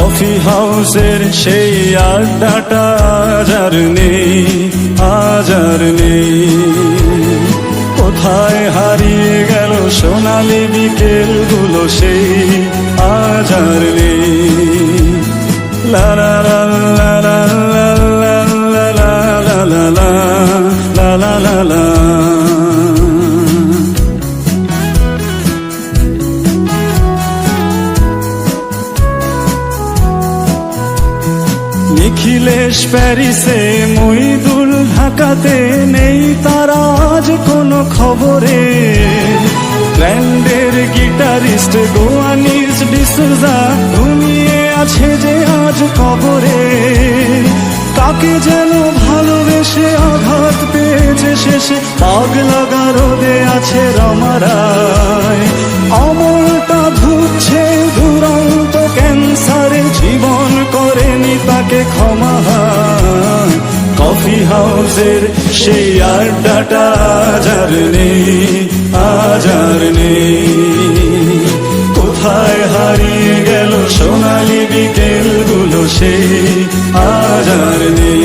Coffee হাউসের সেই আড্ডাটা আজার নেই আজার নেই কোথায় হারিয়ে গেল সোনালি বিকেলগুলো সেই আজার নেই লারা লা লা লা লা লা লা লা নিখিলেশ প্যারিসে মইদুল ঢাকাতে নেই তার আজ কোনো খবরে। ব্র্যান্ডের গিটারিস্ট গোয়ানিস ডিসুজা ঘুমিয়ে আছে যে আজ কবরে। কাকে যেন ভালোবেসে আঘাত পেয়েছে শেষে। পাগলা গারদে আছে রমারায় তাকে ক্ষমা কফি হাউসের সেই আড্ডাটা আজার নেই আজার নেই। কোথায় হারিয়ে গেল সোনালি বিকেলগুলো সেই আজার নেই।